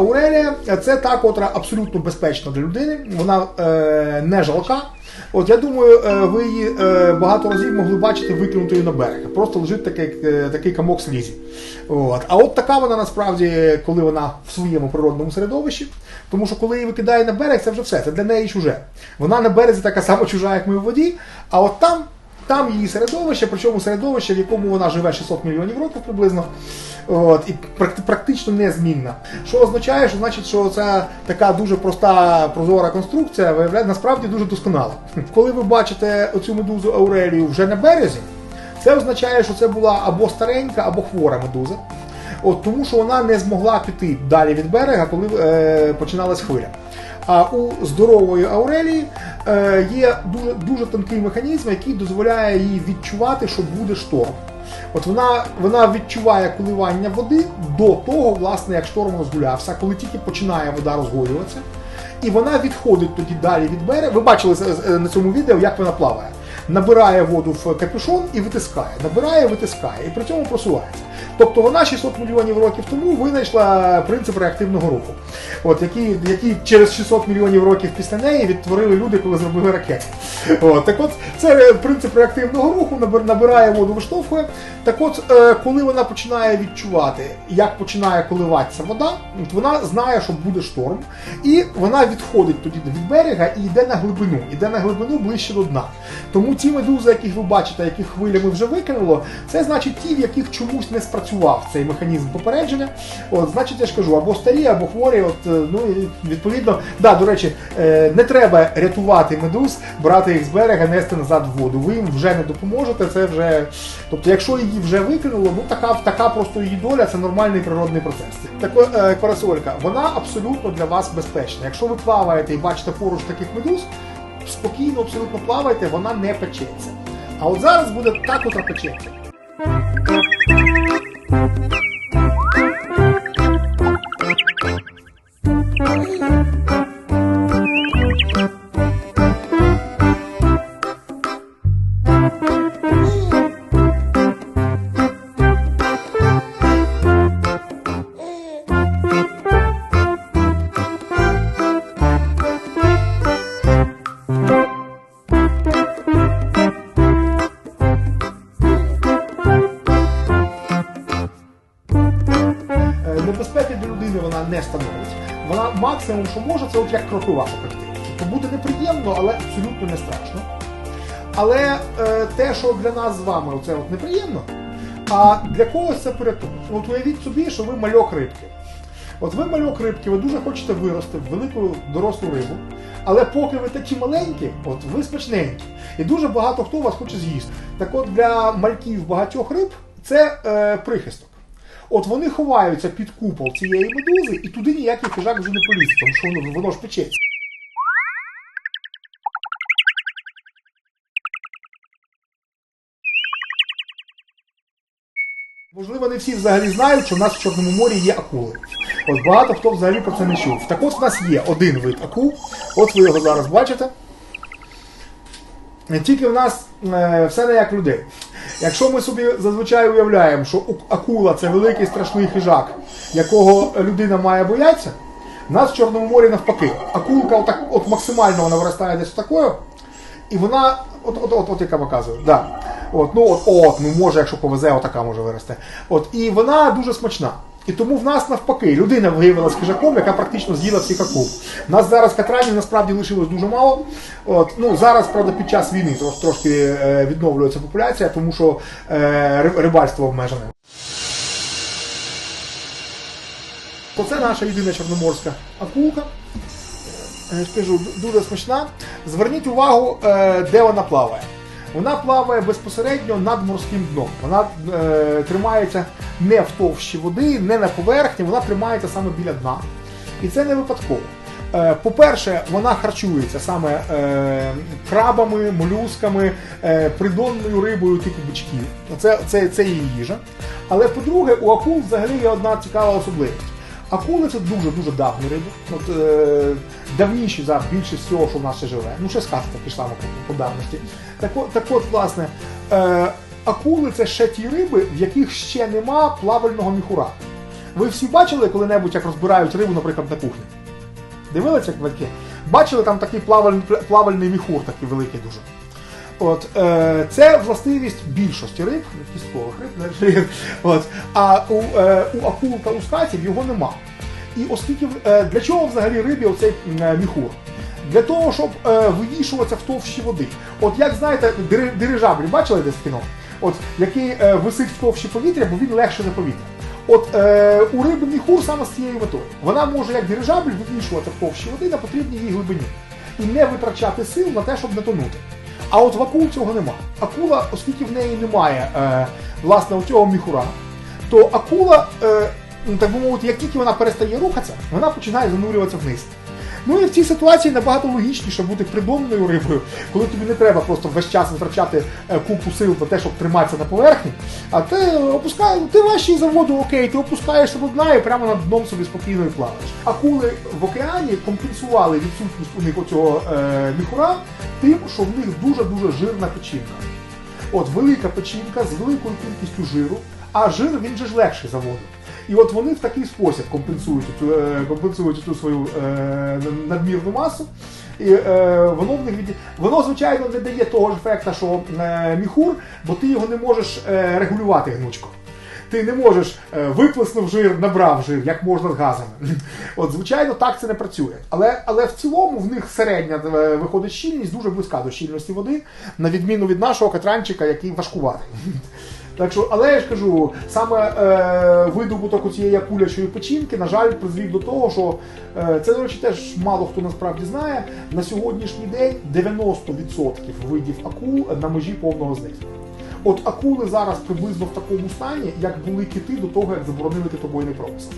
Аурелія це та, котра абсолютно безпечна для людини. Вона е, не жалка. От я думаю, е, ви її е, багато разів могли бачити викинутою на берег. Просто лежить такий, е, такий камок слізі. От. А от така вона насправді, коли вона в своєму природному середовищі. Тому що коли її викидає на берег, це вже все. Це для неї чуже. Вона на березі така сама чужа, як ми в воді. А от там. Там її середовище, причому середовище, в якому вона живе 600 мільйонів років приблизно, от, і практично незмінна. Що означає, що значить, що це така дуже проста прозора конструкція, виявляє насправді дуже досконала. Коли ви бачите оцю медузу Аурелію вже на березі, це означає, що це була або старенька, або хвора медуза. От, тому що вона не змогла піти далі від берега, коли е, починалась хвиля. А у здорової Аурелії є дуже, дуже тонкий механізм, який дозволяє їй відчувати, що буде шторм. От вона, вона відчуває коливання води до того, власне, як шторм розгулявся, коли тільки починає вода розгоюватися. І вона відходить тоді далі від берега. Ви бачили е, на цьому відео, як вона плаває. Набирає воду в капюшон і витискає. Набирає, витискає, і при цьому просувається. Тобто вона 600 мільйонів років тому винайшла принцип реактивного руху, от, який, який через 600 мільйонів років після неї відтворили люди, коли зробили ракети. От, так от, це принцип реактивного руху, набирає воду, виштовхує. Так от, е, коли вона починає відчувати, як починає коливатися вода, вона знає, що буде шторм, і вона відходить тоді від берега і йде на глибину, йде на глибину ближче до дна. Тому ті медузи, яких ви бачите, яких хвилями вже викинуло, це значить ті, в яких чомусь не спрацював цей механізм попередження. От, значить, я ж кажу, або старі, або хворі. От, е, ну відповідно, да, до речі, е, не треба рятувати медуз, брати їх з берега, нести назад в воду. Ви їм вже не допоможете. Це вже, тобто, якщо її вже викинуло, ну така, така просто її доля, це нормальний природний процес. Так, е, парасолька, вона абсолютно для вас безпечна. Якщо ви плаваєте і бачите поруч таких медуз, спокійно абсолютно плавайте, вона не печеться. А от зараз буде та, котра печеться. Максимум, що може, це от як кропива попекти. Тобто буде неприємно, але абсолютно не страшно. Але е, те, що для нас з вами це от неприємно, а для когось це порятунок. От уявіть собі, що ви мальок рибки. От ви мальок рибки, ви дуже хочете вирости в велику дорослу рибу, але поки ви такі маленькі, от ви смачненькі. І дуже багато хто вас хоче з'їсти. Так от для мальків багатьох риб це е, прихисток. От вони ховаються під купол цієї медузи, і туди ніякий хижак вже не полізе, тому що воно, воно ж печеться. Можливо, не всі взагалі знають, що в нас в Чорному морі є акули. От багато хто взагалі про це не чув. Так от в нас є один вид акул, от ви його зараз бачите. Тільки в нас е, все не як людей. Якщо ми собі зазвичай уявляємо, що у- акула це великий страшний хижак, якого людина має боятися, в нас в Чорному морі навпаки. Акулка отак, от максимально вона виростає десь такою, і вона, от, от, от, от яка показує, да. От, ну от, от, ну може, якщо повезе, отака може вирости. От, і вона дуже смачна. І тому в нас навпаки людина виявилася хижаком, яка практично з'їла всіх акул. У нас зараз катранів насправді лишилось дуже мало. От, ну, зараз, правда, під час війни трош, трошки е, відновлюється популяція, тому що е, рибальство обмежене. Оце наша єдина чорноморська акулка. Е, Я ж кажу, дуже смачна. Зверніть увагу, е, де вона плаває. Вона плаває безпосередньо над морським дном. Вона е, тримається не в товщі води, не на поверхні, вона тримається саме біля дна. І це не випадково. Е, По-перше, вона харчується саме е, крабами, молюсками, е, придонною рибою типу бичків. Це, це, це її їжа. Але по-друге, у акул взагалі є одна цікава особливість. Акули це дуже-дуже давні риби. От, е, давніші за більшість всього, що в нас ще живе. Ну, ще сказка пішла по давності. Так, от- так от, власне, е, акули це ще ті риби, в яких ще нема плавального міхура. Ви всі бачили коли-небудь, як розбирають рибу, наприклад, на кухні? Дивилися, як батьки? Бачили там такий плавальний, плавальний міхур, такий великий дуже. От, е, це властивість більшості риб, кісткових риб, риб. От, а у, е, у акул та у скатів його нема. І оскільки е, для чого взагалі рибі оцей е, міхур? Для того, щоб е, вивішуватися в товщі води. От як знаєте, дири- дирижабль, бачили десь кіно? От який е, висить в товщі повітря, бо він легше за повітря. От е, у риби міхур саме з цією метою. Вона може як дирижабль вивішуватися в товщі води на потрібній їй глибині і не витрачати сил на те, щоб не тонути. А от в акул цього нема. Акула, оскільки в неї немає е, власне цього міхура, то акула, е, ну, так би мовити, як тільки вона перестає рухатися, вона починає занурюватися вниз. Ну і в цій ситуації набагато логічніше бути придонною рибою, коли тобі не треба просто весь час витрачати е, купу сил на те, щоб триматися на поверхні, а ти опускаєш, ти важчий за воду, окей, ти опускаєшся до дна і прямо над дном собі спокійно і плаваєш. Акули в океані компенсували відсутність у них оцього е, міхура тим, що в них дуже-дуже жирна печінка. От велика печінка з великою кількістю жиру, а жир він же ж легший за воду. І от вони в такий спосіб компенсують цю, е, компенсують цю свою е, надмірну масу. І е, воно в них від... воно, звичайно, не дає того ж ефекта, що е, міхур, бо ти його не можеш е, регулювати гнучко. Ти не можеш е, виплеснув жир, набрав жир, як можна з газами. От, звичайно, так це не працює. Але, але в цілому в них середня е, виходить щільність дуже близька до щільності води, на відміну від нашого катранчика, який важкуватий. Так що, але я ж кажу, саме е, видобуток цієї акулячої печінки, на жаль, призвів до того, що е, це, до речі, теж мало хто насправді знає. На сьогоднішній день 90% видів акул на межі повного знищення. От акули зараз приблизно в такому стані, як були кити до того, як заборонили китобойний промисел.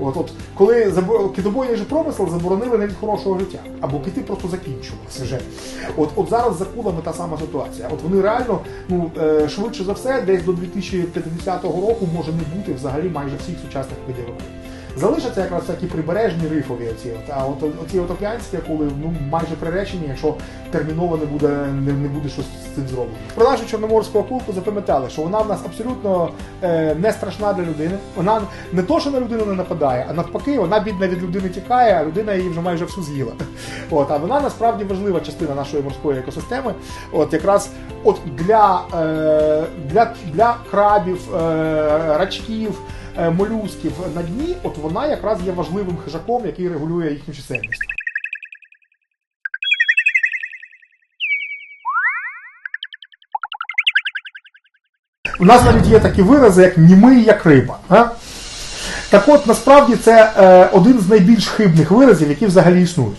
От, от, коли забо- китобойний же промисел заборонили не від хорошого життя, або кити просто закінчувалися вже. От, от зараз з акулами та сама ситуація. От вони реально, ну е, швидше за все, десь до 2050 року може не бути взагалі майже всіх сучасних видів. Залишаться якраз такі прибережні рифові оці, а от оці от океанські акули ну майже приречені, якщо терміново не буде не, не буде щось з цим зроблено. Про нашу чорноморську акулку запам'ятали, що вона в нас абсолютно е, не страшна для людини. Вона не то, що на людину не нападає, а навпаки, вона бідна від людини тікає, а людина її вже майже всю з'їла. От, а вона насправді важлива частина нашої морської екосистеми. От якраз от для, е, для, для крабів, е, рачків молюсків на дні, от вона якраз є важливим хижаком, який регулює їхню чисельність. У нас навіть є такі вирази, як німий, як риба. А? Так от насправді це е, один з найбільш хибних виразів, які взагалі існують.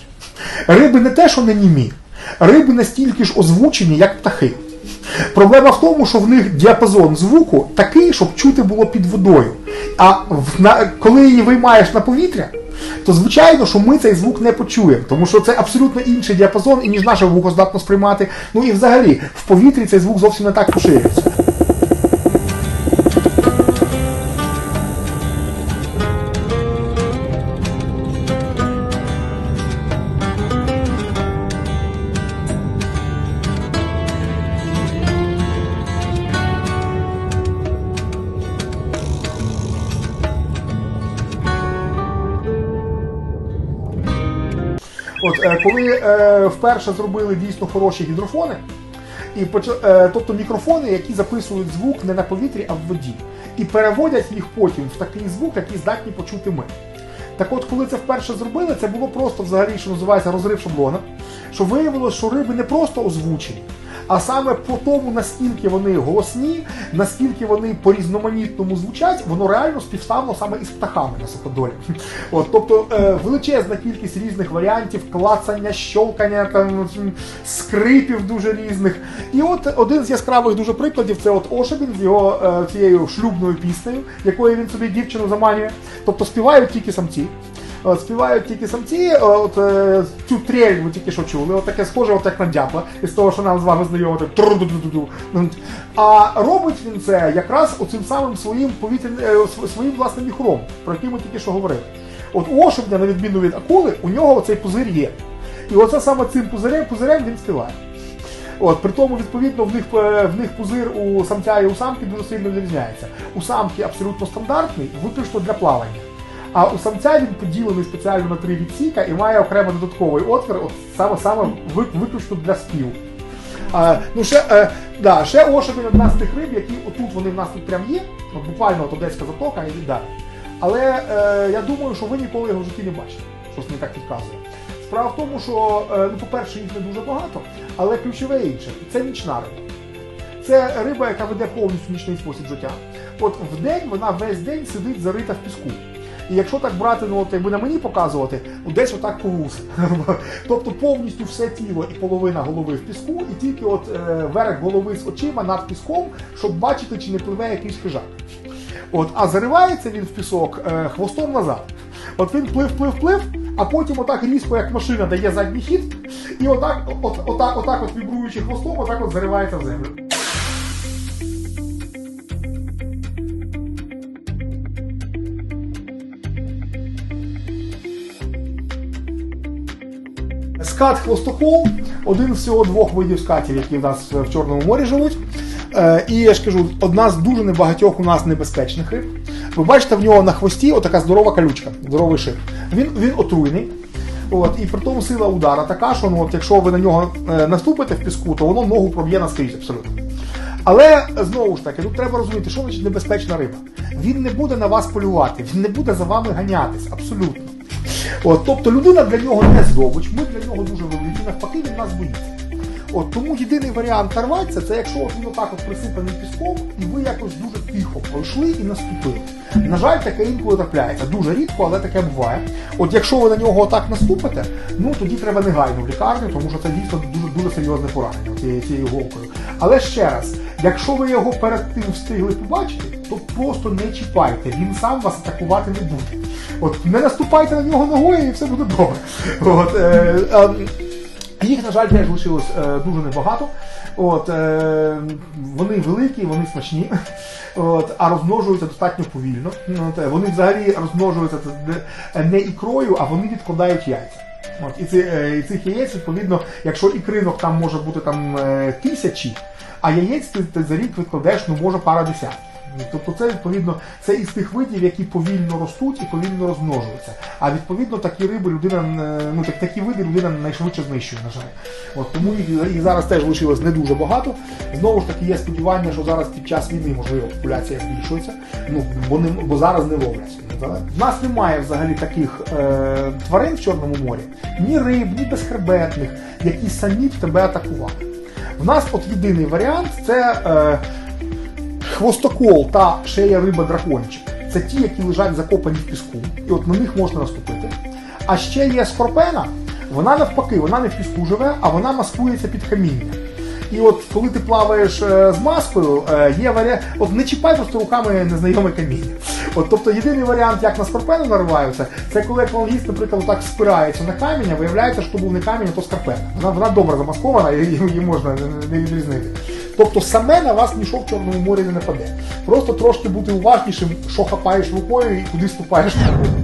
Риби не те, що не німі, риби настільки ж озвучені, як птахи. Проблема в тому, що в них діапазон звуку такий, щоб чути було під водою. А в, на, коли її виймаєш на повітря, то звичайно, що ми цей звук не почуємо, тому що це абсолютно інший діапазон, і ніж наше вухо здатно сприймати. Ну і взагалі в повітрі цей звук зовсім не так поширюється. От е, коли е, вперше зробили дійсно хороші гідрофони, і е, тобто мікрофони, які записують звук не на повітрі, а в воді, і переводять їх потім в такий звук, який здатні почути ми. Так от, коли це вперше зробили, це було просто взагалі, що називається розрив шаблона, що виявилося, що риби не просто озвучені, а саме по тому, наскільки вони голосні, наскільки вони по-різноманітному звучать, воно реально співставно саме із птахами на суходолі. От, тобто е, величезна кількість різних варіантів, клацання, щолкання, там, скрипів дуже різних. І от один з яскравих дуже прикладів це от Ошебін з його е, цією шлюбною піснею, якою він собі дівчину заманює. Тобто співають тільки самці. От, співають тільки самці, е, от е, цю трель ви тільки що чули, от таке схоже, от як на дяпла, із того, що нам з вами знайомо. А робить він це якраз оцим самим своїм повітряним е, своїм власним міхуром, про який ми тільки що говорили. От у ошибня, на відміну від акули, у нього цей пузир є. І оце саме цим пузирем, пузирем він співає. От, при тому, відповідно, в них, е, в них пузир у самця і у самки дуже сильно відрізняється. У самки абсолютно стандартний, виключно для плавання. А у самця він поділений спеціально на три відсіка і має окремо додатковий отвір, от саме саме виключно для спів. А, ну ще, е, да, ще ошибень одна з тих риб, які отут вони в нас тут прям є, от буквально от Одеська затока і далі. Але е, я думаю, що ви ніколи його в житті не бачили, щось мені так підказує. Справа в тому, що, е, ну, по-перше, їх не дуже багато, але ключове інше це нічна риба. Це риба, яка веде повністю нічний спосіб життя. От в день вона весь день сидить зарита в піску. І якщо так брати, ну от якби на мені показувати, ну, десь отак вуса. тобто повністю все тіло і половина голови в піску, і тільки от е, верх голови з очима над піском, щоб бачити, чи не пливе якийсь хижак. От, а заривається він в пісок е, хвостом назад. От він плив, плив, плив, а потім отак різко, як машина дає задній хід, і отак, от, отак, отак от вібруючи хвостом, отак от заривається в землю. Скат хвостокол один з всього двох видів скатів, які в нас в Чорному морі живуть. Е, і я ж кажу, одна з дуже небагатьох у нас небезпечних риб. Ви бачите, в нього на хвості отака здорова колючка, здоровий шип. Він, він отруйний. От, і при тому сила удара така, що ну, от, якщо ви на нього е, наступите в піску, то воно ногу проб'є наскрізь абсолютно. Але знову ж таки, тут треба розуміти, що значить небезпечна риба. Він не буде на вас полювати, він не буде за вами ганятись, абсолютно. От, тобто людина для нього не здобич, ми для нього дуже великі, навпаки, він нас боїться. От тому єдиний варіант нарватися, це якщо він отак от присипаний піском, і ви якось дуже тихо пройшли і наступили. На жаль, таке інколи трапляється. Дуже рідко, але таке буває. От якщо ви на нього отак наступите, ну тоді треба негайно в лікарню, тому що це дійсно дуже дуже серйозне поранення цією голкою. Але ще раз, якщо ви його перед тим встигли побачити, то просто не чіпайте, він сам вас атакувати не буде. От не наступайте на нього ногою і все буде добре. От, е, е, їх, на жаль, теж лишилось е, дуже небагато. От, е, вони великі, вони смачні, от, а розмножуються достатньо повільно. От, е, вони взагалі розмножуються не- ікрою, а вони відкладають яйця. От, і, ці, е, і цих яєць, відповідно, якщо ікринок там може бути там е, тисячі, а яєць ти, ти за рік відкладеш, ну може пара десятків. Тобто це відповідно це із тих видів, які повільно ростуть і повільно розмножуються. А відповідно такі риби людина ну так такі види людина найшвидше знищує, на жаль. От тому їх, їх зараз теж лишилось не дуже багато. Знову ж таки, є сподівання, що зараз під час війни можливо популяція збільшується. Ну бо бо зараз не ловлять. В нас немає взагалі таких е, тварин в Чорному морі, ні риб, ні безхребетних, які самі б тебе атакували. В нас от єдиний варіант це. Е, хвостокол та шея риба дракончик це ті, які лежать закопані в піску, і от на них можна наступити. А ще є скорпена, вона навпаки, вона не в піску живе, а вона маскується під каміння. І от коли ти плаваєш е, з маскою, е, є варіант, от не чіпай просто руками незнайоме каміння. От, тобто єдиний варіант, як на скорпену нариваються, це коли аквалангіст, наприклад, так спирається на камінь, а виявляється, що був не камінь, а то скорпена. Вона, вона добре замаскована, і її можна не- відрізнити. Тобто саме на вас нічого в Чорному морі не нападе. Просто трошки бути уважнішим, що хапаєш рукою і куди ступаєш ногою.